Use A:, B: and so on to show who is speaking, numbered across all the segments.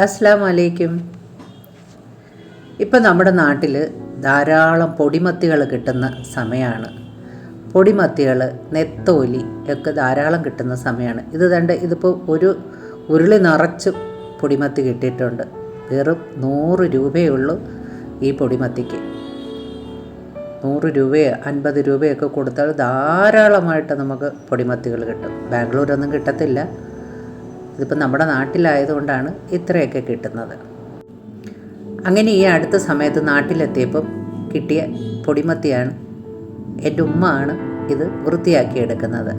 A: അസ്സാം വലൈക്കും ഇപ്പം നമ്മുടെ നാട്ടിൽ ധാരാളം പൊടിമത്തികൾ കിട്ടുന്ന സമയമാണ് പൊടിമത്തികൾ നെത്തോലി ഒക്കെ ധാരാളം കിട്ടുന്ന സമയമാണ് ഇത് തണ്ട് ഇതിപ്പോൾ ഒരു ഉരുളി നിറച്ച് പൊടിമത്തി കിട്ടിയിട്ടുണ്ട്. വെറും നൂറ് രൂപയേ ഉള്ളൂ ഈ പൊടിമത്തിക്ക്. നൂറ് രൂപയോ അൻപത് രൂപയൊക്കെ കൊടുത്താൽ ധാരാളമായിട്ട് നമുക്ക് പൊടിമത്തികൾ കിട്ടും. ബാംഗ്ലൂരൊന്നും കിട്ടത്തില്ല. ഇതിപ്പോൾ നമ്മുടെ നാട്ടിലായതുകൊണ്ടാണ് ഇത്രയൊക്കെ കിട്ടുന്നത്. അങ്ങനെ ഈ അടുത്ത സമയത്ത് നാട്ടിലെത്തിയപ്പം കിട്ടിയ പൊടിമത്തിയാണ് എന്റെ ഉമ്മ ആണ് ഇത് വൃത്തിയാക്കി എടുക്കുന്നത്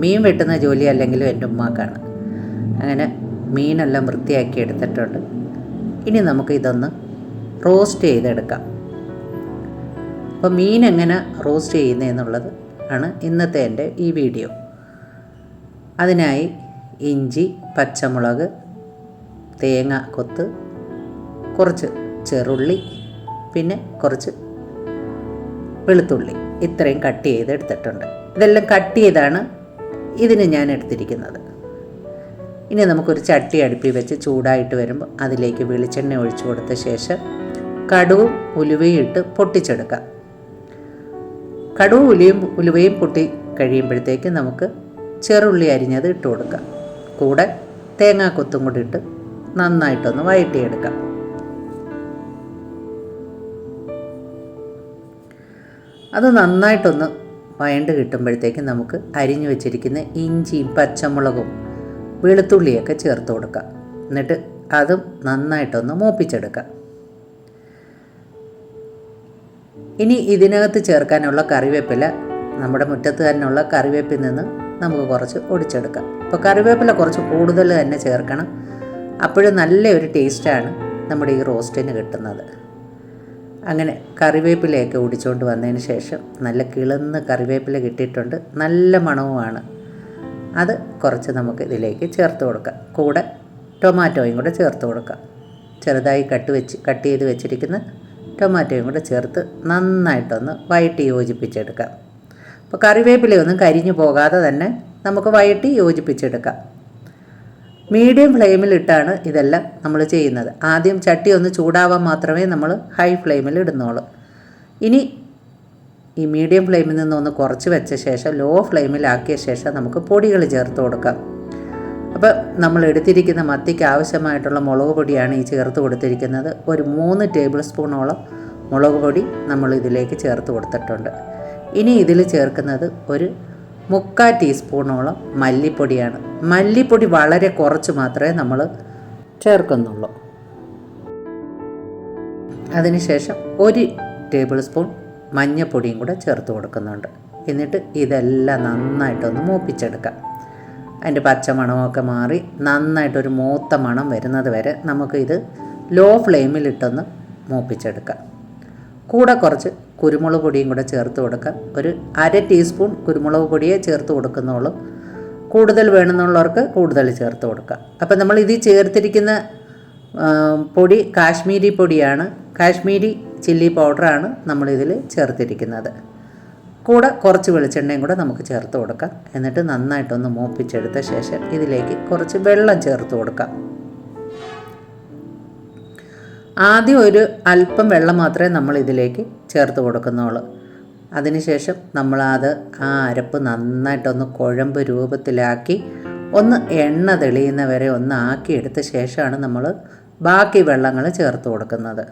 A: മീൻ വെട്ടുന്ന ജോലി അല്ലെങ്കിലും എന്റെ ഉമ്മാക്കാണ്. അങ്ങനെ മീനെല്ലാം വൃത്തിയാക്കി എടുത്തിട്ടുണ്ട് ഇനി നമുക്ക് ഇതൊന്ന് റോസ്റ്റ് ചെയ്തെടുക്കാം. അപ്പോൾ മീൻ എങ്ങനെ റോസ്റ്റ് ചെയ്യുന്നതെന്നുള്ളത് ആണ് ഇന്നത്തെ എന്റെ ഈ വീഡിയോ. അതിനായി ഇഞ്ചി പച്ചമുളക് തേങ്ങ കൊത്ത് കുറച്ച് ചെറുള്ളി പിന്നെ കുറച്ച് വെളുത്തുള്ളി. ഇത്രയും കട്ട് ചെയ്ത് എടുത്തിട്ടുണ്ട് ഇതെല്ലാം കട്ട് ചെയ്താണ് ഇതിന് ഞാൻ എടുത്തിരിക്കുന്നത്. ഇനി നമുക്കൊരു ചട്ടി അടുപ്പി വെച്ച് ചൂടായിട്ട് വരുമ്പോൾ അതിലേക്ക് വെളിച്ചെണ്ണ ഒഴിച്ചു കൊടുത്ത ശേഷം കടുവും ഉലുവയും ഇട്ട് പൊട്ടിച്ചെടുക്കാം കടുവും ഉലിയും ഉലുവയും പൊട്ടി കഴിയുമ്പോഴത്തേക്ക് നമുക്ക് ചെറുള്ളി അരിഞ്ഞത് ഇട്ട് കൊടുക്കാം. കൂടെ തേങ്ങാക്കൊത്തും കൂടി ഇട്ട് നന്നായിട്ടൊന്ന് വഴറ്റിയെടുക്കാം അത് നന്നായിട്ടൊന്ന് വയണ്ട് കിട്ടുമ്പോഴത്തേക്കും നമുക്ക് അരിഞ്ഞു വെച്ചിരിക്കുന്ന ഇഞ്ചിയും പച്ചമുളകും വെളുത്തുള്ളിയൊക്കെ ചേർത്ത് കൊടുക്കാം. എന്നിട്ട് അതും നന്നായിട്ടൊന്ന് മൂപ്പിച്ചെടുക്കാം. ഇനി ഇതിനകത്ത് ചേർക്കാനുള്ള കറിവേപ്പില നമ്മുടെ മുറ്റത്ത് തന്നെയുള്ള കറിവേപ്പിൽ നിന്ന് നമുക്ക് കുറച്ച് ഒടിച്ചെടുക്കാം അപ്പോൾ കറിവേപ്പില കുറച്ച് കൂടുതൽ തന്നെ ചേർക്കണം. അപ്പോഴും നല്ല ഒരു ടേസ്റ്റാണ് നമ്മുടെ ഈ റോസ്റ്റിന് കിട്ടുന്നത്. അങ്ങനെ കറിവേപ്പിലയൊക്കെ ഒടിച്ചുകൊണ്ട് വന്നതിന് ശേഷം നല്ല കിളന്ന് കറിവേപ്പില കിട്ടിയിട്ടുണ്ട്. നല്ല മണവുമാണ്. അത് കുറച്ച് നമുക്ക് ഇതിലേക്ക് ചേർത്ത് കൊടുക്കാം. കൂടെ ടൊമാറ്റോയും കൂടെ ചേർത്ത് കൊടുക്കാം. ചെറുതായി കട്ട് വെച്ച് കട്ട് ചെയ്ത് വെച്ചിരിക്കുന്ന ടൊമാറ്റോയും കൂടെ ചേർത്ത് നന്നായിട്ടൊന്ന് വഴറ്റി യോജിപ്പിച്ചെടുക്കാം. അപ്പോൾ കറിവേപ്പിലയൊന്നും കരിഞ്ഞു പോകാതെ തന്നെ നമുക്ക് വഴറ്റി യോജിപ്പിച്ചെടുക്കാം. മീഡിയം ഫ്ലെയിമിലിട്ടാണ് ഇതെല്ലാം നമ്മൾ ചെയ്യുന്നത്. ആദ്യം ചട്ടി ഒന്ന് ചൂടാവാൻ മാത്രമേ നമ്മൾ ഹൈ ഫ്ലെയിമിൽ ഇടുന്നുള്ളൂ. ഇനി ഈ മീഡിയം ഫ്ലെയിമിൽ നിന്നൊന്ന് കുറച്ച് വെച്ച ശേഷം ലോ ഫ്ലെയിമിലാക്കിയ ശേഷം നമുക്ക് പൊടികൾ ചേർത്ത് കൊടുക്കാം. അപ്പോൾ നമ്മൾ എടുത്തിരിക്കുന്ന മത്തിക്ക് ആവശ്യമായിട്ടുള്ള മുളക് പൊടിയാണ് ഈ ചേർത്ത് കൊടുത്തിരിക്കുന്നത്. ഒരു മൂന്ന് ടേബിൾ സ്പൂണോളം മുളക് പൊടി നമ്മൾ ഇതിലേക്ക് ചേർത്ത് കൊടുത്തിട്ടുണ്ട്. ഇനി ഇതിൽ ചേർക്കുന്നത് ഒരു മുക്കാൽ ടീസ്പൂണോളം മല്ലിപ്പൊടിയാണ്. മല്ലിപ്പൊടി വളരെ കുറച്ച് മാത്രമേ നമ്മൾ ചേർക്കുന്നുള്ളൂ. അതിനുശേഷം ഒരു ടേബിൾ സ്പൂൺ മഞ്ഞൾപ്പൊടിയും കൂടെ ചേർത്ത് കൊടുക്കുന്നുണ്ട്. എന്നിട്ട് ഇതെല്ലാം നന്നായിട്ടൊന്ന് മൂപ്പിച്ചെടുക്കാം. അതിന്റെ പച്ചമണമൊക്കെ മാറി നന്നായിട്ടൊരു മൂത്ത മണം വരുന്നത് വരെ നമുക്കിത് ലോ ഫ്ലെയിമിലിട്ടൊന്ന് മൂപ്പിച്ചെടുക്കാം. കൂടെ കുറച്ച് കുരുമുളക് പൊടിയും കൂടെ ചേർത്ത് കൊടുക്കാം. ഒരു അര ടീസ്പൂൺ കുരുമുളക് പൊടിയെ ചേർത്ത് കൊടുക്കുന്നുള്ളൂ. കൂടുതൽ വേണമെന്നുള്ളവർക്ക് കൂടുതൽ ചേർത്ത് കൊടുക്കാം. അപ്പം നമ്മൾ ഇതിൽ ചേർത്തിരിക്കുന്ന പൊടി കാശ്മീരി പൊടിയാണ്. കാശ്മീരി ചില്ലി പൗഡറാണ് നമ്മളിതിൽ ചേർത്തിരിക്കുന്നത്. കൂടെ കുറച്ച് വെളിച്ചെണ്ണയും കൂടെ നമുക്ക് ചേർത്ത് കൊടുക്കാം. എന്നിട്ട് നന്നായിട്ടൊന്ന് മൂപ്പിച്ചെടുത്ത ശേഷം ഇതിലേക്ക് കുറച്ച് വെള്ളം ചേർത്ത് കൊടുക്കാം. ആദ്യം ഒരു അല്പം വെള്ളം മാത്രമേ നമ്മൾ ഇതിലേക്ക് ചേർത്ത് കൊടുക്കുന്നുള്ളൂ. അതിനുശേഷം നമ്മളത് ആ അരപ്പ് നന്നായിട്ടൊന്ന് കുഴമ്പ് രൂപത്തിലാക്കി ഒന്ന് എണ്ണ തെളിയുന്നവരെ ഒന്ന് ആക്കിയെടുത്ത ശേഷമാണ് നമ്മൾ ബാക്കി വെള്ളങ്ങൾ ചേർത്ത് കൊടുക്കുന്നത്.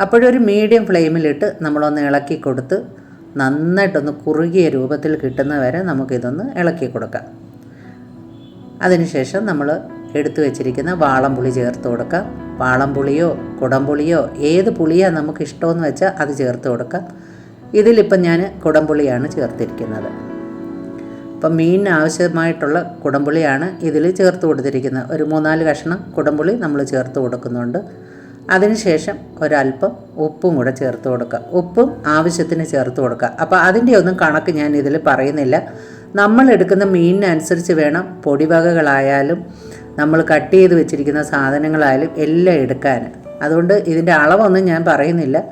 A: അപ്പോഴൊരു മീഡിയം ഫ്ലെയിമിലിട്ട് നമ്മളൊന്ന് ഇളക്കി കൊടുത്ത് നന്നായിട്ടൊന്ന് കുറുകിയ രൂപത്തിൽ കിട്ടുന്നവരെ നമുക്കിതൊന്ന് ഇളക്കി കൊടുക്കാം. അതിനുശേഷം നമ്മൾ എടുത്തു വെച്ചിരിക്കുന്ന വാളംപുളി ചേർത്ത് കൊടുക്കാം വാളംപുളിയോ കുടംപുളിയോ ഏത് പുളിയാണ് നമുക്ക് ഇഷ്ടമെന്ന് വെച്ചാൽ അത് ചേർത്ത് കൊടുക്കാം ഇതിലിപ്പം ഞാൻ കുടംപുളിയാണ് ചേർത്തിരിക്കുന്നത്. അപ്പം മീനിന് ആവശ്യമായിട്ടുള്ള കുടംപുളിയാണ് ഇതിൽ ചേർത്ത് കൊടുത്തിരിക്കുന്നത്. ഒരു മൂന്നാൽ കഷ്ണം കുടംപുളി നമ്മൾ ചേർത്ത് കൊടുക്കുന്നുണ്ട്. അതിനുശേഷം ഒരല്പം ഉപ്പും കൂടെ ചേർത്ത് കൊടുക്കുക. ഉപ്പും ആവശ്യത്തിന് ചേർത്ത് കൊടുക്കുക. അപ്പോൾ അതിന്റെ ഒന്നും കണക്ക് ഞാൻ ഇതിൽ പറയുന്നില്ല. നമ്മൾ എടുക്കുന്ന മീനിനനുസരിച്ച് വേണം പൊടിവകകളായാലും നമ്മൾ കട്ട് ചെയ്ത് വെച്ചിരിക്കുന്ന സാധനങ്ങളായാലും എല്ലാം എടുക്കാൻ. അതുകൊണ്ട് ഇതിന്റെ അളവൊന്നും ഞാൻ പറയുന്നില്ല.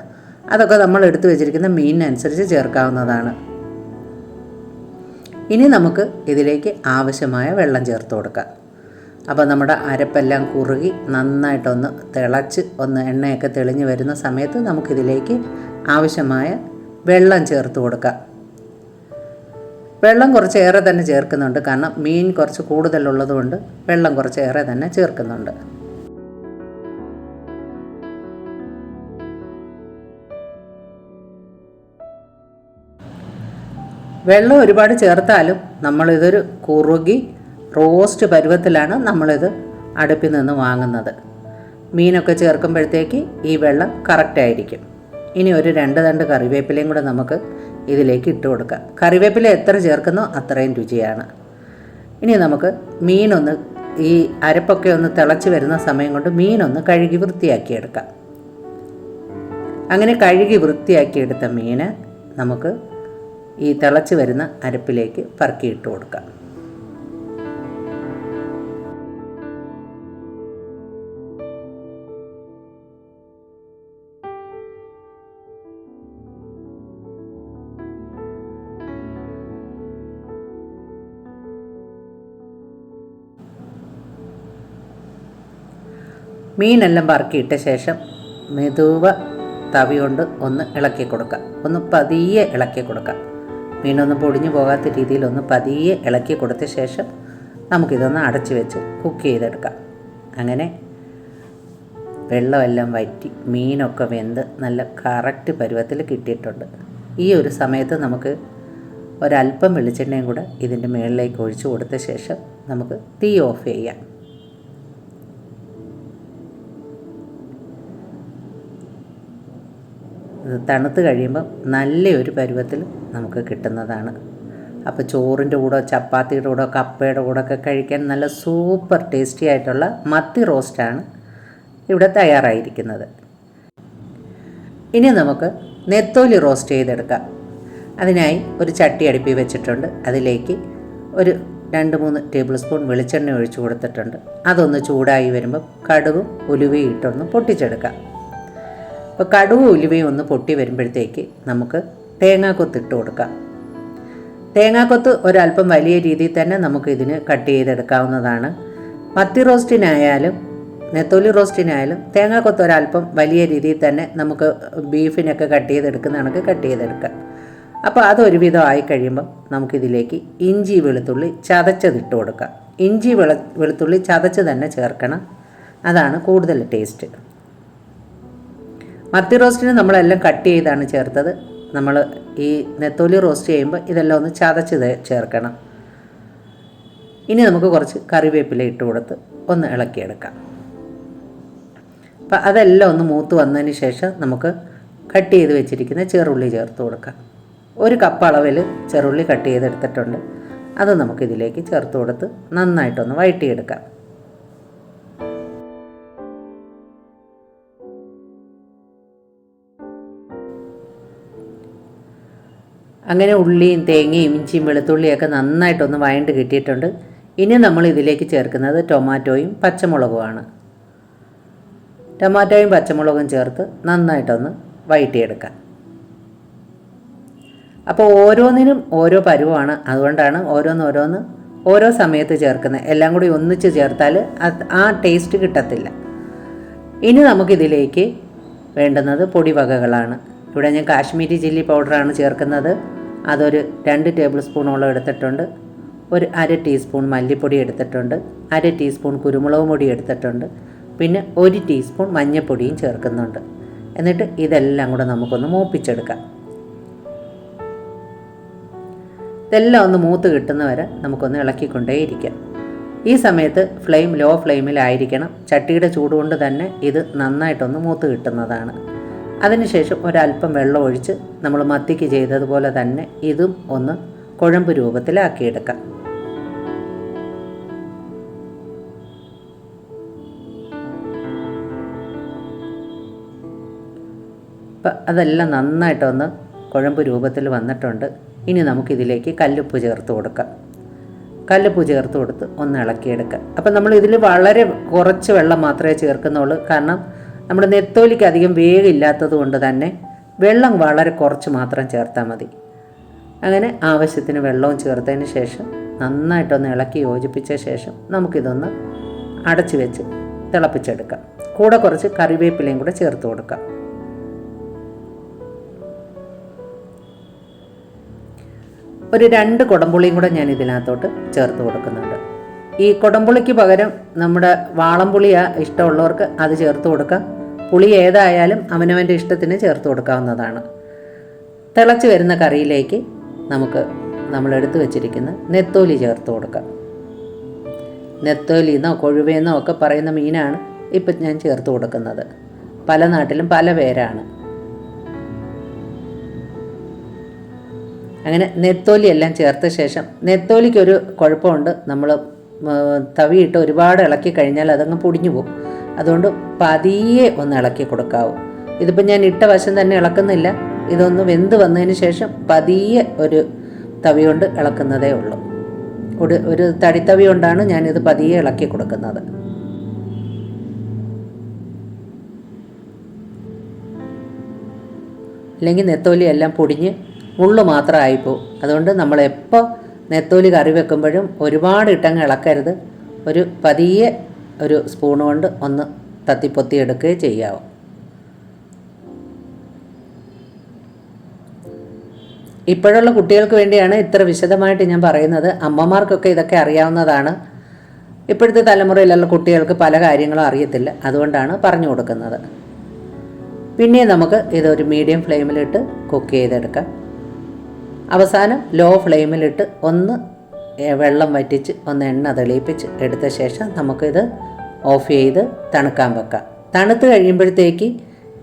A: അതൊക്കെ നമ്മൾ എടുത്തു വെച്ചിരിക്കുന്ന മീനിനനുസരിച്ച് ചേർക്കാവുന്നതാണ്. ഇനി നമുക്ക് ഇതിലേക്ക് ആവശ്യമായ വെള്ളം ചേർത്ത് കൊടുക്കാം. അപ്പോൾ നമ്മുടെ അരപ്പെല്ലാം കുറുകി നന്നായിട്ടൊന്ന് തിളച്ച് ഒന്ന് എണ്ണയൊക്കെ തെളിഞ്ഞു വരുന്ന സമയത്ത് നമുക്കിതിലേക്ക് ആവശ്യമായ വെള്ളം ചേർത്ത് കൊടുക്കാം. വെള്ളം കുറച്ചേറെ തന്നെ ചേർക്കുന്നുണ്ട്. കാരണം മീൻ കുറച്ച് കൂടുതലുള്ളതുകൊണ്ട് വെള്ളം കുറച്ചേറെ തന്നെ ചേർക്കുന്നുണ്ട്. വെള്ളം ഒരുപാട് ചേർത്താലും നമ്മളിതൊരു കുറുകി റോസ്റ്റ് പരുവത്തിലാണ് നമ്മളിത് അടുപ്പിൽ നിന്ന് വാങ്ങുന്നത്. മീനൊക്കെ ചേർക്കുമ്പോഴത്തേക്ക് ഈ വെള്ളം കറക്റ്റായിരിക്കും. ഇനി ഒരു രണ്ട് തണ്ട് കറിവേപ്പിലയും കൂടെ നമുക്ക് ഇതിലേക്ക് ഇട്ട് കൊടുക്കുക. കറിവേപ്പില എത്ര ചേർക്കുന്നോ അത്രയും രുചിയാണ്. ഇനി നമുക്ക് മീനൊന്ന് ഈ അരപ്പൊക്കെ ഒന്ന് തിളച്ച് വരുന്ന സമയം കൊണ്ട് മീനൊന്ന് കഴുകി വൃത്തിയാക്കിയെടുക്കാം. അങ്ങനെ കഴുകി വൃത്തിയാക്കിയെടുത്ത മീന് നമുക്ക് ഈ തിളച്ച് വരുന്ന അരപ്പിലേക്ക് പറക്കിയിട്ട് കൊടുക്കാം. മീനെല്ലാം വറുക്കിയിട്ട ശേഷം മെതുവ തവി കൊണ്ട് ഒന്ന് ഇളക്കി കൊടുക്കുക ഒന്ന് പതിയെ ഇളക്കി കൊടുക്കുക മീനൊന്നും പൊടിഞ്ഞു പോകാത്ത രീതിയിൽ ഒന്ന് പതിയെ ഇളക്കി കൊടുത്ത ശേഷം നമുക്കിതൊന്ന് അടച്ചു വെച്ച് കുക്ക് ചെയ്തെടുക്കാം. അങ്ങനെ വെള്ളമെല്ലാം വറ്റി മീനൊക്കെ വെന്ത് നല്ല കറക്റ്റ് പരുവത്തിൽ കിട്ടിയിട്ടുണ്ട്. ഈ ഒരു സമയത്ത് നമുക്ക് ഒരല്പം വെളിച്ചെണ്ണയും കൂടെ ഇതിന്റെ മുകളിലേക്ക് ഒഴിച്ചു കൊടുത്ത ശേഷം നമുക്ക് തീ ഓഫ് ചെയ്യാം. തണുത്ത് കഴിയുമ്പോൾ നല്ലൊരു പരുവത്തിൽ നമുക്ക് കിട്ടുന്നതാണ്. അപ്പോൾ ചോറിന്റെ കൂടെ ചപ്പാത്തിയുടെ കൂടെ കപ്പയുടെ കൂടെ ഒക്കെ കഴിക്കാൻ നല്ല സൂപ്പർ ടേസ്റ്റി ആയിട്ടുള്ള മത്തി റോസ്റ്റാണ് ഇവിടെ തയ്യാറായിരിക്കുന്നത്. ഇനി നമുക്ക് നെത്തോലി റോസ്റ്റ് ചെയ്തെടുക്കാം. അതിനായി ഒരു ചട്ടി അടുപ്പി വെച്ചിട്ടുണ്ട്. അതിലേക്ക് ഒരു രണ്ട് മൂന്ന് ടേബിൾ സ്പൂൺ വെളിച്ചെണ്ണ ഒഴിച്ചു കൊടുത്തിട്ടുണ്ട്. അതൊന്ന് ചൂടായി വരുമ്പോൾ കടുകും ഉലുവയും ഇട്ടൊന്ന് പൊട്ടിച്ചെടുക്കാം. അപ്പോൾ കടുവും ഉലുവയും ഒന്ന് പൊട്ടി വരുമ്പോഴത്തേക്ക് നമുക്ക് തേങ്ങാക്കൊത്ത് ഇട്ട് കൊടുക്കാം. തേങ്ങാക്കൊത്ത് ഒരല്പം വലിയ രീതിയിൽ തന്നെ നമുക്ക് ഇതിന് കട്ട് ചെയ്തെടുക്കാവുന്നതാണ്. മത്തി റോസ്റ്റിനായാലും നെത്തോലി റോസ്റ്റിനായാലും തേങ്ങാക്കൊത്ത് ഒരല്പം വലിയ രീതിയിൽ തന്നെ നമുക്ക് ബീഫിനൊക്കെ കട്ട് ചെയ്തെടുക്കുന്ന കട്ട് ചെയ്തെടുക്കാം. അപ്പോൾ അതൊരുവിധം ആയി കഴിയുമ്പം നമുക്കിതിലേക്ക് ഇഞ്ചി വെളുത്തുള്ളി ചതച്ചതിട്ട് കൊടുക്കാം. ഇഞ്ചി വെള വെളുത്തുള്ളി ചതച്ച് തന്നെ ചേർക്കണം. അതാണ് കൂടുതൽ ടേസ്റ്റ്. മത്തി റോസ്റ്റിന് നമ്മളെല്ലാം കട്ട് ചെയ്താണ് ചേർത്തത്. നമ്മൾ ഈ നെത്തോലി റോസ്റ്റ് ചെയ്യുമ്പോൾ ഇതെല്ലാം ഒന്ന് ചതച്ച് ചേർക്കണം. ഇനി നമുക്ക് കുറച്ച് കറിവേപ്പില ഇട്ട് കൊടുത്ത് ഒന്ന് ഇളക്കിയെടുക്കാം. അപ്പം അതെല്ലാം ഒന്ന് മൂത്ത് വന്നതിന് ശേഷം നമുക്ക് കട്ട് ചെയ്ത് വെച്ചിരിക്കുന്ന ചെറുള്ളി ചേർത്ത് കൊടുക്കാം. ഒരു കപ്പ് അളവിൽ ചെറുള്ളി കട്ട് ചെയ്തെടുത്തിട്ടുണ്ട്. അത് നമുക്കിതിലേക്ക് ചേർത്ത് കൊടുത്ത് നന്നായിട്ടൊന്ന് വഴറ്റിയെടുക്കാം. അങ്ങനെ ഉള്ളിയും തേങ്ങയും ഇഞ്ചിയും വെളുത്തുള്ളിയൊക്കെ നന്നായിട്ടൊന്ന് വഴണ്ട് കിട്ടിയിട്ടുണ്ട്. ഇനി നമ്മൾ ഇതിലേക്ക് ചേർക്കുന്നത് ടൊമാറ്റോയും പച്ചമുളകുമാണ്. ടൊമാറ്റോയും പച്ചമുളകും ചേർത്ത് നന്നായിട്ടൊന്ന് വഴറ്റിയെടുക്കാം. അപ്പോൾ ഓരോന്നിനും ഓരോ പരുവമാണ് അതുകൊണ്ടാണ് ഓരോന്നോരോന്ന് ഓരോ സമയത്ത് ചേർക്കുന്നത്. എല്ലാം കൂടി ഒന്നിച്ച് ചേർത്താൽ ആ ടേസ്റ്റ് കിട്ടത്തില്ല. ഇനി നമുക്കിതിലേക്ക് വേണ്ടുന്നത് പൊടിവകകളാണ് ഇവിടെ ഞാൻ കാശ്മീരി ചില്ലി പൗഡറാണ് ചേർക്കുന്നത്. അതൊരു രണ്ട് ടേബിൾ സ്പൂണോളം എടുത്തിട്ടുണ്ട്. ഒരു അര ടീസ്പൂൺ മല്ലിപ്പൊടി എടുത്തിട്ടുണ്ട്. അര ടീസ്പൂൺ കുരുമുളക് പൊടി എടുത്തിട്ടുണ്ട്. പിന്നെ ഒരു ടീസ്പൂൺ മഞ്ഞൾപ്പൊടിയും ചേർക്കുന്നുണ്ട്. എന്നിട്ട് ഇതെല്ലാം കൂടെ നമുക്കൊന്ന് മൂപ്പിച്ചെടുക്കാം. ഇതെല്ലാം ഒന്ന് മൂത്ത് കിട്ടുന്നവരെ നമുക്കൊന്ന് ഇളക്കിക്കൊണ്ടേയിരിക്കാം. ഈ സമയത്ത് ഫ്ലെയിം ലോ ഫ്ലെയിമിലായിരിക്കണം. ചട്ടിയുടെ ചൂടുകൊണ്ട് തന്നെ ഇത് നന്നായിട്ടൊന്ന് മൂത്ത് കിട്ടുന്നതാണ്. അതിനുശേഷം ഒരല്പം വെള്ളം ഒഴിച്ച് നമ്മൾ മത്തിക്ക് ചെയ്തതുപോലെ തന്നെ ഇതും ഒന്ന് കുഴമ്പ് രൂപത്തിലാക്കിയെടുക്കാം. അപ്പം അതെല്ലാം നന്നായിട്ടൊന്ന് കുഴമ്പ് രൂപത്തിൽ വന്നിട്ടുണ്ട്. ഇനി നമുക്കിതിലേക്ക് കല്ലുപ്പ് ചേർത്ത് കൊടുക്കാം. കല്ലുപ്പ് ചേർത്ത് കൊടുത്ത് ഒന്ന് ഇളക്കിയെടുക്കാം. അപ്പം നമ്മൾ ഇതിൽ വളരെ കുറച്ച് വെള്ളം മാത്രമേ ചേർക്കുന്നുള്ളൂ. കാരണം നമ്മുടെ നെത്തോലിക്ക് അധികം വേഗമില്ലാത്തത് കൊണ്ട് തന്നെ വെള്ളം വളരെ കുറച്ച് മാത്രം ചേർത്താൽ മതി. അങ്ങനെ ആവശ്യത്തിന് വെള്ളവും ചേർത്തതിന് ശേഷം നന്നായിട്ടൊന്ന് ഇളക്കി യോജിപ്പിച്ച ശേഷം നമുക്കിതൊന്ന് അടച്ചു വെച്ച് തിളപ്പിച്ചെടുക്കാം. കൂടെ കുറച്ച് കറിവേപ്പിലയും കൂടെ ചേർത്ത് കൊടുക്കാം. ഒരു രണ്ട് കുടംപുളിയും കൂടെ ഞാൻ ഇതിനകത്തോട്ട് ചേർത്ത് കൊടുക്കുന്നുണ്ട്. ഈ കുടംപുളിക്ക് പകരം നമ്മുടെ വാളംപുളിയാണ് ഇഷ്ടമുള്ളവർക്ക് അത് ചേർത്ത് കൊടുക്കാം. പുളി ഏതായാലും അവനവന്റെ ഇഷ്ടത്തിന് ചേർത്ത് കൊടുക്കാവുന്നതാണ്. തിളച്ച് വരുന്ന കറിയിലേക്ക് നമുക്ക് നമ്മൾ എടുത്തു വെച്ചിരിക്കുന്ന നെത്തോലി ചേർത്ത് കൊടുക്കാം. നെത്തോലിന്നോ കൊഴുവേന്നോ ഒക്കെ പറയുന്ന മീനാണ് ഇപ്പം ഞാൻ ചേർത്ത് കൊടുക്കുന്നത്. പല നാട്ടിലും പല പേരാണ്. അങ്ങനെ നെത്തോലി എല്ലാം ചേർത്ത ശേഷം നെത്തോലിക്കൊരു കുഴപ്പമുണ്ട്. നമ്മൾ തവിയിട്ട് ഒരുപാട് ഇളക്കി കഴിഞ്ഞാൽ അതങ്ങ് പൊടിഞ്ഞു പോകും. അതുകൊണ്ട് പതിയെ ഒന്ന് ഇളക്കി കൊടുക്കാവൂ. ഇതിപ്പോൾ ഞാൻ ഇട്ട വശം തന്നെ ഇളക്കുന്നില്ല. ഇതൊന്ന് വെന്ത് വന്നതിന് ശേഷം പതിയെ ഒരു തവി കൊണ്ട് ഇളക്കുന്നതേ ഉള്ളൂ. ഒരു ഒരു തടിത്തവി കൊണ്ടാണ് ഞാനിത് പതിയെ ഇളക്കി കൊടുക്കുന്നത്. അല്ലെങ്കിൽ നെത്തോലി എല്ലാം പൊടിഞ്ഞ് മുള്ളു മാത്രം ആയിപ്പോവും അതുകൊണ്ട് നമ്മൾ എപ്പോൾ നെത്തോലി കറി വെക്കുമ്പോഴും ഒരുപാട് ഇട്ടങ്ങ് ഇളക്കരുത്. ഒരു പതിയെ ഒരു സ്പൂൺ കൊണ്ട് ഒന്ന് തത്തിപ്പൊത്തി എടുക്കുകയും ചെയ്യാവും ഇപ്പോഴുള്ള കുട്ടികൾക്ക് വേണ്ടിയാണ് ഇത്ര വിശദമായിട്ട് ഞാൻ പറയുന്നത്. അമ്മമാർക്കൊക്കെ ഇതൊക്കെ അറിയാവുന്നതാണ്. ഇപ്പോഴത്തെ തലമുറയിലുള്ള കുട്ടികൾക്ക് പല കാര്യങ്ങളും അറിയത്തില്ല. അതുകൊണ്ടാണ് പറഞ്ഞു കൊടുക്കുന്നത്. പിന്നെ നമുക്ക് ഇതൊരു മീഡിയം ഫ്ലെയിമിലിട്ട് കുക്ക് ചെയ്തെടുക്കാം. അവസാനം ലോ ഫ്ലെയിമിലിട്ട് ഒന്ന് വെള്ളം വറ്റിച്ച് ഒന്ന് എണ്ണ തെളിയിപ്പിച്ച് എടുത്ത ശേഷം നമുക്കിത് ഓഫ് ചെയ്ത് തണുക്കാൻ വെക്കാം. തണുത്ത് കഴിയുമ്പോഴത്തേക്ക്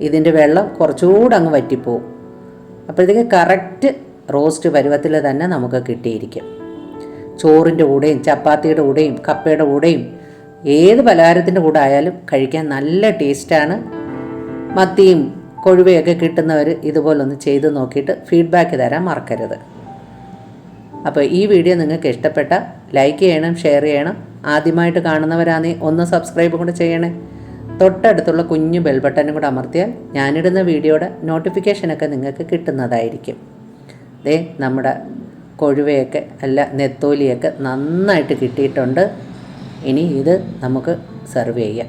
A: ഇതിന്റെ വെള്ളം കുറച്ചുകൂടെ അങ്ങ് വറ്റിപ്പോവും. അപ്പോഴത്തേക്ക് കറക്റ്റ് റോസ്റ്റ് പരുവത്തിൽ തന്നെ നമുക്ക് കിട്ടിയിരിക്കും. ചോറിന്റെ കൂടെയും ചപ്പാത്തിയുടെ കൂടെയും കപ്പയുടെ കൂടെയും ഏത് പലഹാരത്തിന്റെ കൂടെ ആയാലും കഴിക്കാൻ നല്ല ടേസ്റ്റാണ്. മത്തിയും കൊഴുവയൊക്കെ കിട്ടുന്നവർ ഇതുപോലൊന്ന് ചെയ്ത് നോക്കിയിട്ട് ഫീഡ്ബാക്ക് തരാൻ മറക്കരുത്. അപ്പോൾ ഈ വീഡിയോ നിങ്ങൾക്ക് ഇഷ്ടപ്പെട്ട ലൈക്ക് ചെയ്യണം ഷെയർ ചെയ്യണം. ആദ്യമായിട്ട് കാണുന്നവരാണെങ്കിൽ ഒന്ന് സബ്സ്ക്രൈബ് കൂടെ ചെയ്യണേ. തൊട്ടടുത്തുള്ള കുഞ്ഞു ബെൽ ബട്ടനും കൂടെ അമർത്തിയാൽ ഞാനിടുന്ന വീഡിയോയുടെ നോട്ടിഫിക്കേഷനൊക്കെ നിങ്ങൾക്ക് കിട്ടുന്നതായിരിക്കും. ദേ നമ്മുടെ കൊഴുവയൊക്കെ അല്ല നെത്തോലിയൊക്കെ നന്നായിട്ട് കിട്ടിയിട്ടുണ്ട്. ഇനി ഇത് നമുക്ക് സെർവ് ചെയ്യാം.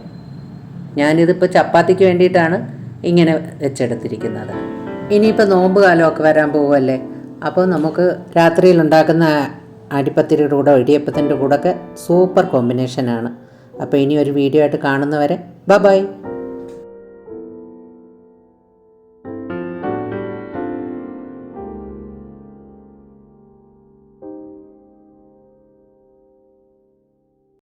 A: ഞാനിതിപ്പോൾ ചപ്പാത്തിക്ക് വേണ്ടിയിട്ടാണ് ഇങ്ങനെ വെച്ചെടുത്തിരിക്കുന്നത്. ഇനിയിപ്പോൾ നോമ്പ് കാലമൊക്കെ വരാൻ പോകുമല്ലേ അപ്പോൾ നമുക്ക് രാത്രിയിൽ ഉണ്ടാക്കുന്ന അരിപ്പത്തിരിയുടെ കൂടെ ഇടിയപ്പത്തിന്റെ കൂടെ ഒക്കെ സൂപ്പർ കോമ്പിനേഷനാണ്. അപ്പോൾ ഇനി ഒരു വീഡിയോ ആയിട്ട് കാണുന്നവരെ ബ ബൈ.